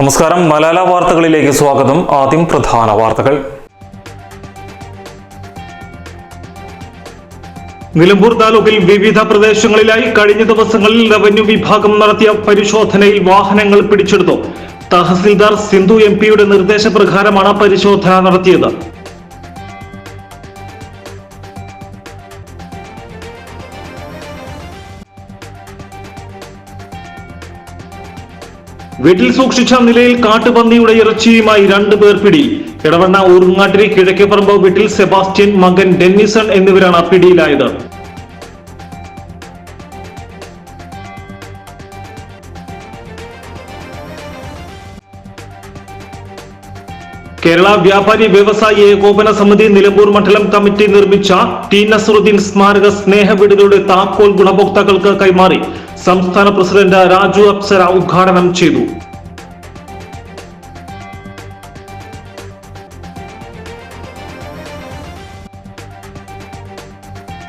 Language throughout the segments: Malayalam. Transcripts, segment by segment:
നമസ്കാരം. മലാല വാർത്തകളിലേക്ക് സ്വാഗതം. ആദ്യം പ്രധാന വാർത്തകൾ. നിലമ്പൂർ താലൂക്കിൽ വിവിധ പ്രദേശങ്ങളിലായി കഴിഞ്ഞ ദിവസങ്ങളിൽ റവന്യൂ വിഭാഗം നടത്തിയ പരിശോധനയിൽ വാഹനങ്ങൾ പിടിച്ചെടുത്തു. തഹസിൽദാർ സിന്ധു എം പിയുടെ നിർദ്ദേശപ്രകാരമാണ് പരിശോധന നടത്തിയത്. വീട്ടിൽ സൂക്ഷിച്ച നിലയിൽ കാട്ടുപന്നിയുടെ ഇറച്ചിയുമായി രണ്ടു പേർ പിടി ഇടവണ്ണ ഊർങ്ങാട്ടിരി കിഴക്കേപ്പറമ്പ് വീട്ടിൽ സെബാസ്റ്റ്യൻ മകൻ ഡെന്നിസൺ എന്നിവരാണ് പിടിയിലായത്. കേരള വ്യാപാരി വ്യവസായി ഏകോപന സമിതി നിലമ്പൂർ മണ്ഡലം കമ്മിറ്റി നിർമ്മിച്ച ടി നസറുദ്ദീൻ സ്മാരക സ്നേഹ വീടുകളുടെ താക്കോൽ ഗുണഭോക്താക്കൾക്ക് കൈമാറി. സംസ്ഥാന പ്രസിഡന്റ് രാജു അപ്സര ഉദ്ഘാടനം ചെയ്തു.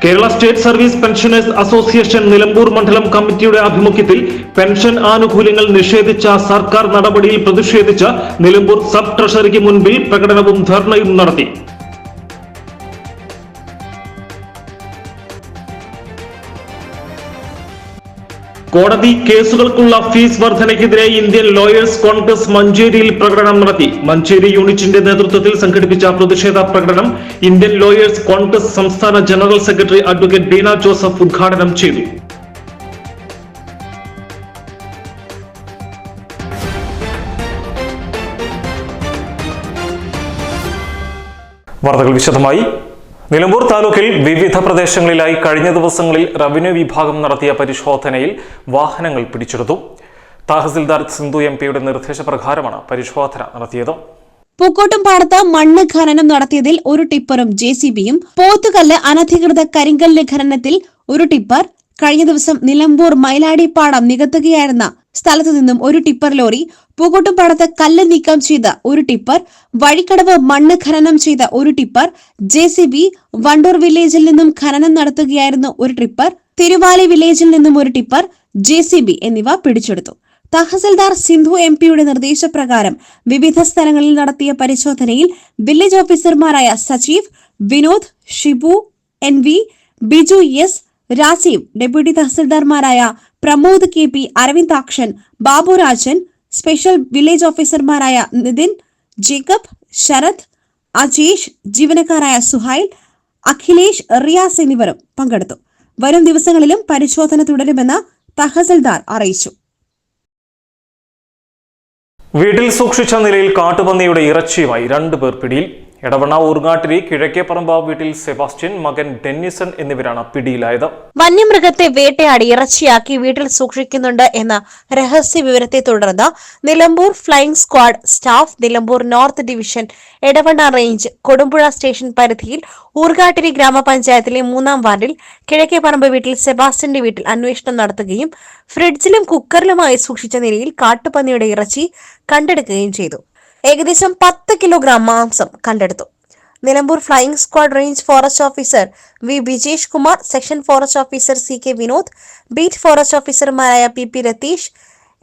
Kerala state service pensioners association Nilambur മണ്ഡലം കമ്മിറ്റിയുടെ ആഭിമുഖ്യത്തിൽ പെൻഷൻ ആനുകൂല്യങ്ങൾ നിഷേധിച്ച സർക്കാർ നടപടിയിൽ പ്രതിഷേധിച്ച് നിലമ്പൂർ സബ് ട്രഷറിക്ക് മുൻപിൽ പ്രകടനവും ധർണയും നടത്തി. കോടതി കേസുകൾക്കുള്ള ഫീസ് വർധനയ്ക്കെതിരെ ഇന്ത്യൻ ലോയേഴ്സ് കോൺഗ്രസ് മഞ്ചേരിയിൽ പ്രകടനം നടത്തി. മഞ്ചേരി യൂണിറ്റിന്റെ നേതൃത്വത്തിൽ സംഘടിപ്പിച്ച പ്രതിഷേധ പ്രകടനം ഇന്ത്യൻ ലോയേഴ്സ് കോൺഗ്രസ് സംസ്ഥാന general secretary advocate Beena Joseph ഉദ്ഘാടനം ചെയ്തു. വാർത്തകൾ വിശദമായി. നിലമ്പൂർ താലൂക്കിൽ വിവിധ പ്രദേശങ്ങളിലായി കഴിഞ്ഞ ദിവസങ്ങളിൽ റവന്യൂ വിഭാഗം നടത്തിയ പരിശോധനയിൽ വാഹനങ്ങൾ പിടിച്ചെടുത്തു. തഹസിൽദാർ സിന്ധു എം പിയുടെ നിർദ്ദേശപ്രകാരമാണ് പരിശോധന നടത്തിയത്. പൂക്കോട്ടും പാടത്ത് മണ്ണ് ഖനനം നടത്തിയതിൽ ഒരു ടിപ്പറും ജെ സി ബിയും പോത്തുകല്ല് അനധികൃത കരിങ്കല്ല് ഖനനത്തിൽ ഒരു ടിപ്പർ കഴിഞ്ഞ ദിവസം നിലമ്പൂർ മൈലാടിപ്പാടം നികത്തുകയായിരുന്ന സ്ഥലത്തു നിന്നും ഒരു ടിപ്പർ ലോറി പൂക്കോട്ടുംപാടത്ത് കല്ല് നീക്കം ചെയ്ത ഒരു ടിപ്പർ വഴിക്കടവ് മണ്ണ് ഖനനം ചെയ്ത ഒരു tipper J C B Wandoor വില്ലേജിൽ നിന്നും ഖനനം നടത്തുകയായിരുന്ന ഒരു ടിപ്പർ തിരുവാലി വില്ലേജിൽ നിന്നും ഒരു ടിപ്പർ ജെ സി ബി എന്നിവ പിടിച്ചെടുത്തു. തഹസിൽദാർ സിന്ധു എം പിയുടെ നിർദ്ദേശപ്രകാരം വിവിധ സ്ഥലങ്ങളിൽ നടത്തിയ പരിശോധനയിൽ വില്ലേജ് ഓഫീസർമാരായ Sajeev Vinod Shibu N V Biju S Rajeev deputy തഹസിൽദാർമാരായ Pramod K P Aravindakshan Baburajan special village ഓഫീസർമാരായ നിതിൻ ജേക്കബ് ശരത് അജേഷ് ജീവനക്കാരായ സുഹൈൽ അഖിലേഷ് റിയാസ് എന്നിവരും പങ്കെടുത്തു. വരും ദിവസങ്ങളിലും പരിശോധന തുടരുമെന്ന് തഹസിൽദാർ അറിയിച്ചു. വീട്ടിൽ സൂക്ഷിച്ച നിലയിൽ കാട്ടുപന്നിയുടെ ഇറച്ചിയുമായി രണ്ടു പേർ പിടിയിൽ എടവണ്ണ ഊർങ്ങാട്ടിരി കിഴക്കേപ്പറമ്പ വീട്ടിൽ സെബാസ്റ്റ്യൻ മകൻ ഡെന്നിസൺ എന്നിവരാണ് പിടിയിലായത്. വന്യമൃഗത്തെ വേട്ടയാടി ഇറച്ചിയാക്കി വീട്ടിൽ സൂക്ഷിക്കുന്നുണ്ട് എന്ന രഹസ്യ വിവരത്തെ തുടർന്ന് Nilambur flying squad staff Nilambur north division Edavanna range Kodumpuzha station പരിധിയിൽ ഊർഗാട്ടിരി ഗ്രാമപഞ്ചായത്തിലെ മൂന്നാം വാർഡിൽ കിഴക്കേപ്പറമ്പ് വീട്ടിൽ സെബാസ്റ്റ്യന്റെ വീട്ടിൽ അന്വേഷണം നടത്തുകയും ഫ്രിഡ്ജിലും കുക്കറിലുമായി സൂക്ഷിച്ച നിലയിൽ കാട്ടുപന്നിയുടെ ഇറച്ചി കണ്ടെടുക്കുകയും ചെയ്തു. ഏകദേശം പത്ത് കിലോഗ്രാം മാംസം കണ്ടെടുത്തു. Nilambur flying squad range forest officer V Bijesh Kumar section forest officer C K Vinod beat forest ഓഫീസർമാരായ P P Ratheesh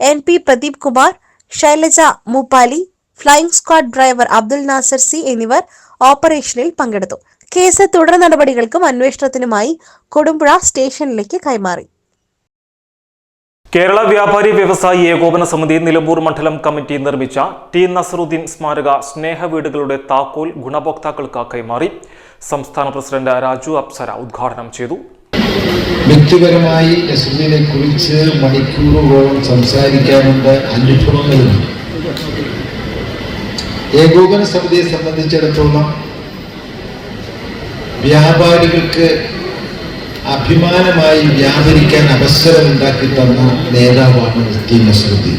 N P Pradeep Kumar Shailaja Muppali flying squad driver Abdul Nasar C എന്നിവർ ഓപ്പറേഷനിൽ പങ്കെടുത്തു. കേസ് തുടർ നടപടികൾക്കും അന്വേഷണത്തിനുമായി കൊടുമ്പുഴ സ്റ്റേഷനിലേക്ക് കൈമാറി. കേരള വ്യാപാരി വ്യവസായി ഏകോപന സമിതി നിലമ്പൂർ മണ്ഡലം കമ്മിറ്റി നിർമ്മിച്ച ടി നസറുദ്ദീൻ സ്മാരക സ്നേഹ വീടുകളുടെ താക്കോൽ ഗുണഭോക്താക്കൾക്ക് കൈമാറി. സംസ്ഥാന പ്രസിഡന്റ് രാജു അപ്സര ഉദ്ഘാടനം ചെയ്തു. വ്യക്തിപരമായി നസ്രീനെ കുറിച്ച് മണിക്കൂറുകളോളം സംസാരിക്കാനുണ്ട് അനുഭവങ്ങളുണ്ട്. ഏകോപന സമിതിയെ സംബന്ധിച്ചിടത്തോളം വ്യാപാരികൾക്ക് അഭിമാനമായി വ്യാപരിക്കാൻ അവസരം ഉണ്ടാക്കി തന്ന നേതാവാണ് ടി നസറുദ്ദീൻ.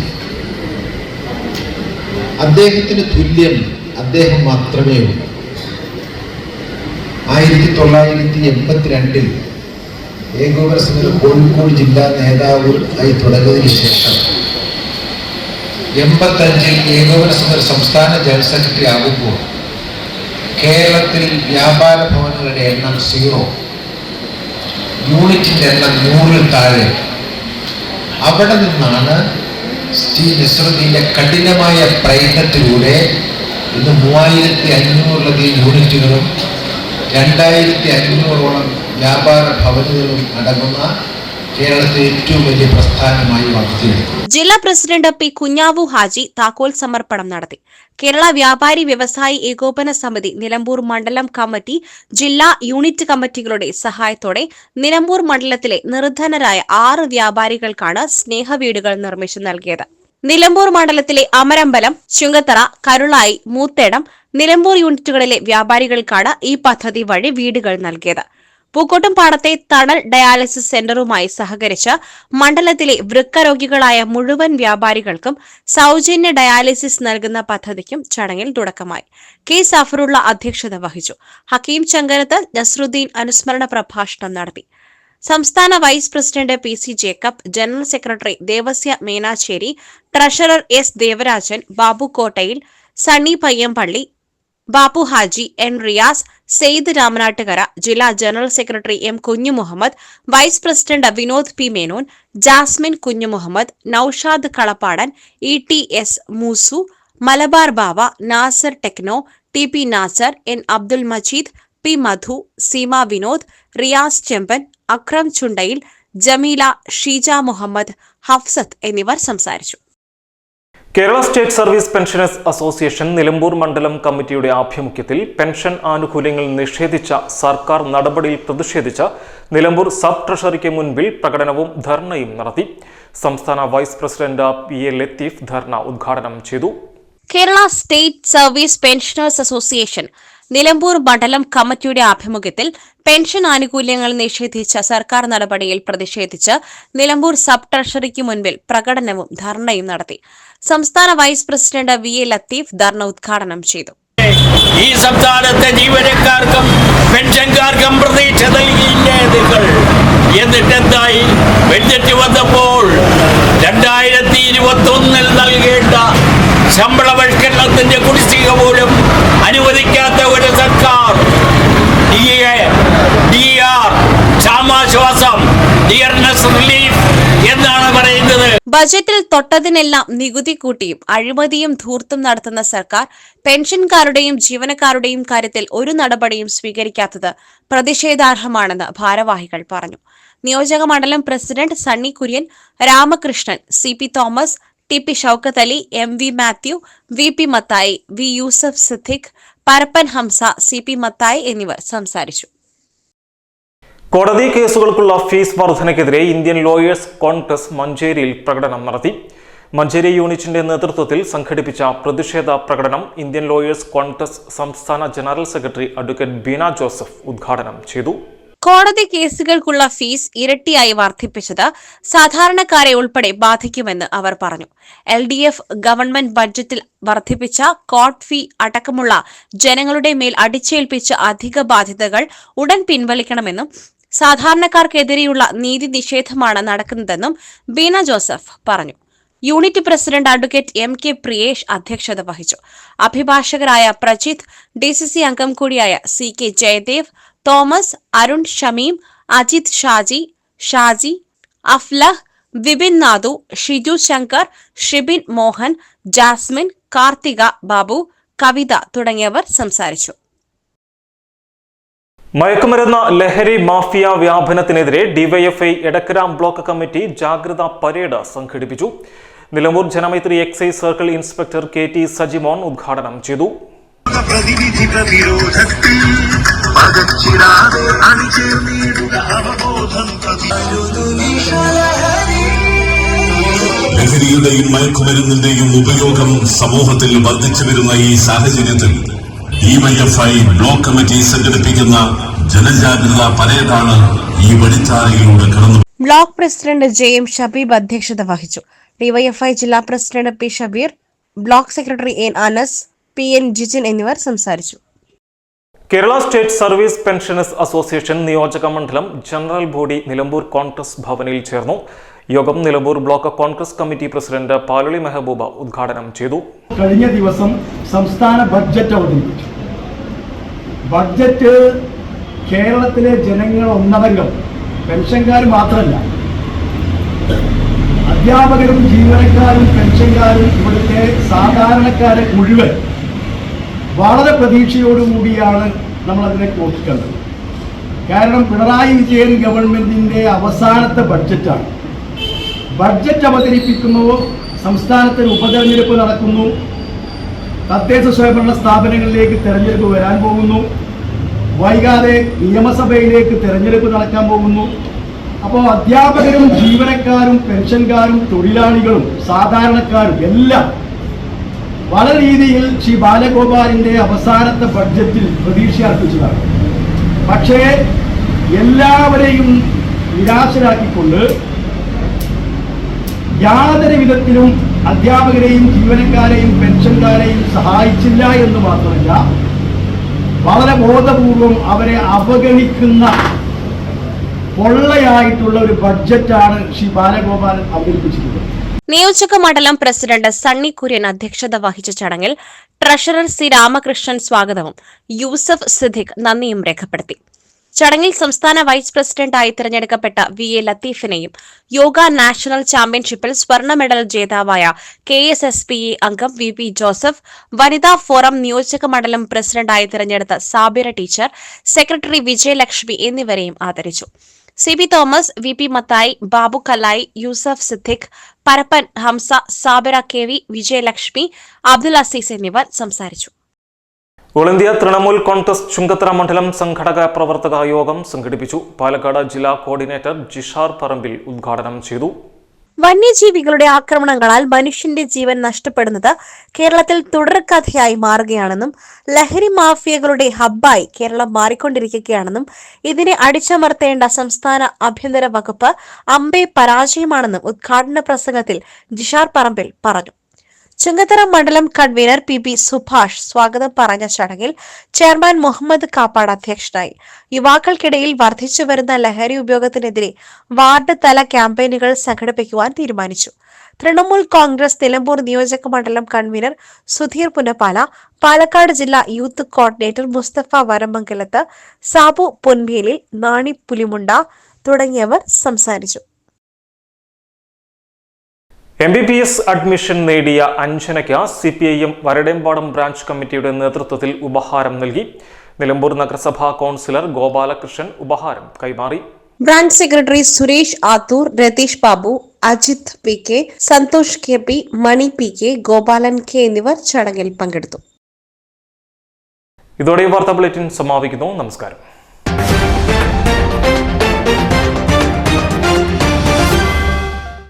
അദ്ദേഹത്തിന് തുല്യം അദ്ദേഹം മാത്രമേ ഉള്ളൂ. ആയിരത്തി തൊള്ളായിരത്തി എൺപത്തിരണ്ടിൽ ഏകോപന സമിതി കോഴിക്കോട് ജില്ലാ നേതാവ് ആയി തുടങ്ങിയതിനു ശേഷം എൺപത്തഞ്ചിൽ ഏകോപന സമിതി സംസ്ഥാന ജനറൽ സെക്രട്ടറി ആകുമ്പോൾ കേരളത്തിൽ വ്യാപാര ഭവനുകളുടെ എണ്ണം സീറോ. യൂണിറ്റിന്റെ എണ്ണം നൂറിൽ താഴെ. അവിടെ നിന്നാണ് ശ്രീ നസ്രുദ്ദീന്റെ കഠിനമായ പ്രയത്നത്തിലൂടെ ഇന്ന് മൂവായിരത്തി അഞ്ഞൂറിലധികം യൂണിറ്റുകളും രണ്ടായിരത്തി അഞ്ഞൂറോളം വ്യാപാര ഭവനുകളും അടങ്ങുന്ന പ്രസ്ഥാനമായി ജില്ലാ പ്രസിഡന്റ് പി കുഞ്ഞാവു ഹാജി താക്കോൽ സമർപ്പണം നടത്തി. കേരള വ്യാപാരി വ്യവസായി ഏകോപന സമിതി നിലമ്പൂർ മണ്ഡലം കമ്മിറ്റി ജില്ലാ യൂണിറ്റ് കമ്മിറ്റികളുടെ സഹായത്തോടെ നിലമ്പൂർ മണ്ഡലത്തിലെ നിർധനരായ ആറ് വ്യാപാരികൾക്കാണ് സ്നേഹവീടുകൾ നിർമ്മിച്ചു നൽകിയത്. നിലമ്പൂർ മണ്ഡലത്തിലെ അമരമ്പലം ചുങ്കത്തറ കരുളായി മൂത്തേടം നിലമ്പൂർ യൂണിറ്റുകളിലെ വ്യാപാരികൾക്കാണ് ഈ പദ്ധതി വഴി വീടുകൾ നൽകിയത്. പൂക്കോട്ടും പാടത്തെ തണൽ ഡയാലിസിസ് സെന്ററുമായി സഹകരിച്ച് മണ്ഡലത്തിലെ വൃക്കരോഗികളായ മുഴുവൻ വ്യാപാരികൾക്കും സൗജന്യ ഡയാലിസിസ് നൽകുന്ന പദ്ധതിക്കും ചടങ്ങിൽ തുടക്കമായി. കെ സഫറുള്ള അധ്യക്ഷത വഹിച്ചു. ഹക്കീം ചങ്കരത്ത് നസ്രുദ്ദീൻ അനുസ്മരണ പ്രഭാഷണം നടത്തി. സംസ്ഥാന vice president P C Jacob general secretary Devasya Menassery treasurer S Devarajan Babu Kottayil Sunny Payyampally Bappu Haji N Riyas Sayed Ramanattukara ജില്ലാ general secretary M Kunju Muhammad vice president Vinod P Menon Jasmine Kunju Muhammad Naushad Kalappadan E T S Moosu Malabar Bava Nasar techno T P Nasar N Abdul Majeed P Madhu Seema Vinod Riyas Chemban Akram Chundayil Jameela Sheeja Muhammad Hafsath എന്നിവർ സംസാരിച്ചു. Kerala state service pensioners association Nilambur മണ്ഡലം കമ്മിറ്റിയുടെ ആഭിമുഖ്യത്തിൽ പെൻഷൻ ആനുകൂല്യങ്ങൾ നിഷേധിച്ച സർക്കാർ നടപടിയിൽ പ്രതിഷേധിച്ച നിലമ്പൂർ സബ് ട്രഷറിക്ക് മുൻപിൽ പ്രകടനവും ധർണയും നടത്തി. സംസ്ഥാന vice president P A Latheef ധർണ ഉദ്ഘാടനം ചെയ്തു. Kerala state service pensioners association Nilambur മണ്ഡലം കമ്മിറ്റിയുടെ ആഭിമുഖ്യത്തിൽ പെൻഷൻ ആനുകൂല്യങ്ങൾ നിഷേധിച്ച സർക്കാർ നടപടിയിൽ പ്രതിഷേധിച്ച് നിലമ്പൂർ സബ് ട്രഷറിക്ക് മുൻപിൽ പ്രകടനവും ധർണയും നടത്തി. സംസ്ഥാന vice president V A Latheef ധർണ ഉദ്ഘാടനം ചെയ്തു. ഈ സംസ്ഥാനത്തെ ജീവനക്കാർക്കും പെൻഷൻകാർക്കും പ്രതീക്ഷ നൽകിയില്ല നിങ്ങൾ? എന്നിട്ടെന്തായി? ബഡ്ജറ്റ് വന്നപ്പോൾ രണ്ടായിരത്തി ഇരുപത്തി ഒന്നിൽ നൽകേണ്ട ശമ്പള കുടിശ്ശിക പോലും അനുവദിക്കാത്ത ഒരു സർക്കാർ ഡി ഡി ആർ ക്ഷാമാശ്വാസം എന്നാണ് പറയുന്നത്. ബജറ്റിൽ തൊട്ടതിനെല്ലാം നികുതി കൂട്ടിയും അഴിമതിയും ധൂർത്തും നടത്തുന്ന സർക്കാർ പെൻഷൻകാരുടെയും ജീവനക്കാരുടെയും കാര്യത്തിൽ ഒരു നടപടിയും സ്വീകരിക്കാത്തത് പ്രതിഷേധാർഹമാണെന്ന് ഭാരവാഹികൾ പറഞ്ഞു. നിയോജക മണ്ഡലം president Sunny Kurian Ramakrishnan C P Thomas T P Shoukath Ali M V Mathew V P Mathai V Yusuf Siddique Parappan Hamza C P Mathai എന്നിവർ സംസാരിച്ചു. കോടതി കേസുകൾക്കുള്ള ഫീസ് വർധനയ്ക്കെതിരെ ഇന്ത്യൻ ലോയേഴ്സ് കോൺഗ്രസ് മഞ്ചേരിയിൽ പ്രകടനം നടത്തി. മഞ്ചേരി യൂണിറ്റിന്റെ നേതൃത്വത്തിൽ സംഘടിപ്പിച്ച പ്രതിഷേധ പ്രകടനം ഇന്ത്യൻ ലോയേഴ്സ് കോൺഗ്രസ് സംസ്ഥാന general secretary advocate Beena Joseph ഉദ്ഘാടനം ചെയ്തു. കോടതി കേസുകൾക്കുള്ള ഫീസ് ഇരട്ടിയായി വർദ്ധിപ്പിച്ചത് സാധാരണക്കാരെ ഉൾപ്പെടെ ബാധിക്കുമെന്ന് അവർ പറഞ്ഞു. എൽ ഡി എഫ് ഗവൺമെന്റ് ബഡ്ജറ്റിൽ വർദ്ധിപ്പിച്ച കോർട്ട് ഫീ അടക്കമുള്ള ജനങ്ങളുടെ മേൽ അടിച്ചേൽപ്പിച്ച അധിക ബാധ്യതകൾ ഉടൻ പിൻവലിക്കണമെന്നും സാധാരണക്കാർക്കെതിരെയുള്ള നീതി നിഷേധമാണ് നടക്കുന്നതെന്നും ബീന ജോസഫ് പറഞ്ഞു. Unit president advocate M K Priyesh അധ്യക്ഷത വഹിച്ചു. അഭിഭാഷകരായ പ്രജിത് ഡി സി സി അംഗം കൂടിയായ C K Jayadev Thomas Arun Shameem Ajith Shaji Shaji Aflah Vipin Nadu Shiju Shankar Shibin Mohan Jasmine Karthika Babu Kavitha തുടങ്ങിയവർ സംസാരിച്ചു. മയക്കുമരുന്ന് ലഹരി മാഫിയ വ്യാപനത്തിനെതിരെ ഡിവൈഎഫ്ഐ എടക്കരാം ബ്ലോക്ക് കമ്മിറ്റി ജാഗ്രതാ പരേഡ് സംഘടിപ്പിച്ചു. Nilambur Janamaithri excise circle inspector K T Sajimon ഉദ്ഘാടനം ചെയ്തു. ലഹരിയുടെയും മയക്കുമരുന്നിന്റെയും ഉപയോഗം സമൂഹത്തിൽ വർദ്ധിച്ചു വരുന്ന ഈ സാഹചര്യത്തിൽ ഡിവൈഎഫ്ഐ ബ്ലോക്ക് കമ്മിറ്റി സംഘടിപ്പിക്കുന്ന ജനജാഗ്രത പരേഡാണ് ഈ വഴിച്ചാലയിലൂടെ കടന്നു block president J M Shabeeb അധ്യക്ഷത വഹിച്ചു. ഡിവൈഎഫ്ഐ ജില്ലാ president P Shabeer block secretary N Anas P N Jijin എന്നിവർ സംസാരിച്ചു. Kerala state service pensioners association നിയോജക മണ്ഡലം ജനറൽ ബോഡി നിലമ്പൂർ കോൺഗ്രസ് ഭവനിൽ ചേർന്നു യോഗം Nilambur block Congress committee president Palali Mehbooba ഉദ്ഘാടനം ചെയ്തു കഴിഞ്ഞ ദിവസം സംസ്ഥാന ബഡ്ജറ്റ് അവതരിപ്പിച്ചു. ബഡ്ജറ്റ് കേരളത്തിലെ ജനങ്ങൾ ഒന്നടങ്കം പെൻഷൻകാർ മാത്രമല്ല അധ്യാപകരും ജീവനക്കാരും പെൻഷൻകാരും ഇവിടുത്തെ സാധാരണക്കാരെ മുഴുവൻ വളരെ പ്രതീക്ഷയോടുകൂടിയാണ് നമ്മളതിനെ നോക്കിക്കണ്ടത് കാരണം പിണറായി വിജയൻ ഗവൺമെന്റിന്റെ അവസാനത്തെ ബഡ്ജറ്റാണ്. ബഡ്ജറ്റ് അവതരിപ്പിക്കുന്നു സംസ്ഥാനത്തിന് ഉപതെരഞ്ഞെടുപ്പ് നടക്കുന്നു. തദ്ദേശ സ്വയംഭരണ സ്ഥാപനങ്ങളിലേക്ക് തെരഞ്ഞെടുപ്പ് വരാൻ പോകുന്നു. വൈകാതെ നിയമസഭയിലേക്ക് തെരഞ്ഞെടുപ്പ് നടക്കാൻ പോകുന്നു. അപ്പോൾ അധ്യാപകരും ജീവനക്കാരും പെൻഷൻകാരും തൊഴിലാളികളും സാധാരണക്കാരും എല്ലാം വളരെ രീതിയിൽ ശ്രീ ബാലഗോപാലിന്റെ അവസാനത്തെ ബഡ്ജറ്റിൽ പ്രതീക്ഷ അർപ്പിച്ചതാണ്. പക്ഷേ എല്ലാവരെയും നിരാശരാക്കിക്കൊണ്ട് യാതൊരു വിധത്തിലും അധ്യാപകരെയും ജീവനക്കാരെയും പെൻഷൻകാരെയും സഹായിച്ചില്ല എന്ന് മാത്രമല്ല വളരെ ബോധപൂർവം അവരെ അവഗണിക്കുന്ന പൊള്ളയായിട്ടുള്ള ഒരു ബഡ്ജറ്റാണ് ശ്രീ ബാലഗോപാൽ അവതരിപ്പിച്ചിട്ടുള്ളത്. നിയോജക മണ്ഡലം പ്രസിഡന്റ് സണ്ണി കുര്യൻ അധ്യക്ഷത വഹിച്ച ചടങ്ങിൽ ട്രഷറർ സി രാമകൃഷ്ണൻ സ്വാഗതവും. യൂസഫ് സിദ്ദിഖ് നന്ദിയും രേഖപ്പെടുത്തി. ചടങ്ങിൽ സംസ്ഥാന വൈസ് പ്രസിഡന്റായി തിരഞ്ഞെടുക്കപ്പെട്ട വി എ ലത്തീഫിനെയും യോഗ നാഷണൽ ചാമ്പ്യൻഷിപ്പിൽ സ്വർണ മെഡൽ ജേതാവായ കെ എസ് എസ് പി അംഗം വി പി ജോസഫ് വനിതാ ഫോറം നിയോജക മണ്ഡലം പ്രസിഡന്റായി തിരഞ്ഞെടുത്ത സാബിറ ടീച്ചർ സെക്രട്ടറി വിജയലക്ഷ്മി എന്നിവരെയും ആദരിച്ചു. C B Thomas V P Mathai Babu Kalayi Yusuf Siddique Parappan Hamza Sabira K V Vijayalakshmi Abdul Azeez എന്നിവർ സംസാരിച്ചു. All India Trinamool Congress Chungathara മണ്ഡലം സംഘടക പ്രവർത്തക യോഗം സംഘടിപ്പിച്ചു. പാലക്കാട് ജില്ലാ കോർഡിനേറ്റർ ജിഷാർ പറമ്പിൽ ഉദ്ഘാടനം ചെയ്തു. വന്യജീവികളുടെ ആക്രമണങ്ങളാൽ മനുഷ്യന്റെ ജീവൻ നഷ്ടപ്പെടുന്നത് കേരളത്തിൽ തുടർക്കഥയായി മാറുകയാണെന്നും ലഹരി മാഫിയകളുടെ ഹബ്ബായി കേരളം മാറിക്കൊണ്ടിരിക്കുകയാണെന്നും ഇതിനെ അടിച്ചമർത്തേണ്ട സംസ്ഥാന ആഭ്യന്തര വകുപ്പ് അമ്പെ പരാജയമാണെന്നും ഉദ്ഘാടന പ്രസംഗത്തിൽ ജിഷാർ പറമ്പിൽ പറഞ്ഞു. ചുങ്കത്തറ മണ്ഡലം കൺവീനർ പി പി സുഭാഷ് സ്വാഗതം പറഞ്ഞ ചടങ്ങിൽ ചെയർമാൻ മുഹമ്മദ് കാപ്പാട് അധ്യക്ഷനായി. യുവാക്കൾക്കിടയിൽ വർദ്ധിച്ചു വരുന്ന ലഹരി ഉപയോഗത്തിനെതിരെ വാർഡ് തല ക്യാമ്പയിനുകൾ സംഘടിപ്പിക്കുവാൻ തീരുമാനിച്ചു. തൃണമൂൽ കോൺഗ്രസ് നിലമ്പൂർ നിയോജക മണ്ഡലം കൺവീനർ സുധീർ പുന്നപ്പാല പാലക്കാട് ജില്ലാ യൂത്ത് കോർഡിനേറ്റർ മുസ്തഫ വരമംഗലത്ത് സാബു പൊൻവേലിൽ നാണി പുലിമുണ്ട തുടങ്ങിയവർ സംസാരിച്ചു. M B B S admission നേടിയ അഞ്ജനയ്ക്ക് C P I M Varadempadam branch കമ്മിറ്റിയുടെ നേതൃത്വത്തിൽ ഉപഹാരം നൽകി. നിലമ്പൂർ നഗരസഭാ കൗൺസിലർ ഗോപാലകൃഷ്ണൻ ഉപഹാരം കൈമാറി. Branch secretary Suresh Athoor Ratheesh Babu Ajith P K Santhosh K P Mani P K Gopalan K എന്നിവർ ചടങ്ങിൽ പങ്കെടുത്തു. ഇതോടെ വാർത്താ ബുള്ളറ്റിൻ സമാപിക്കുന്നു. നമസ്കാരം.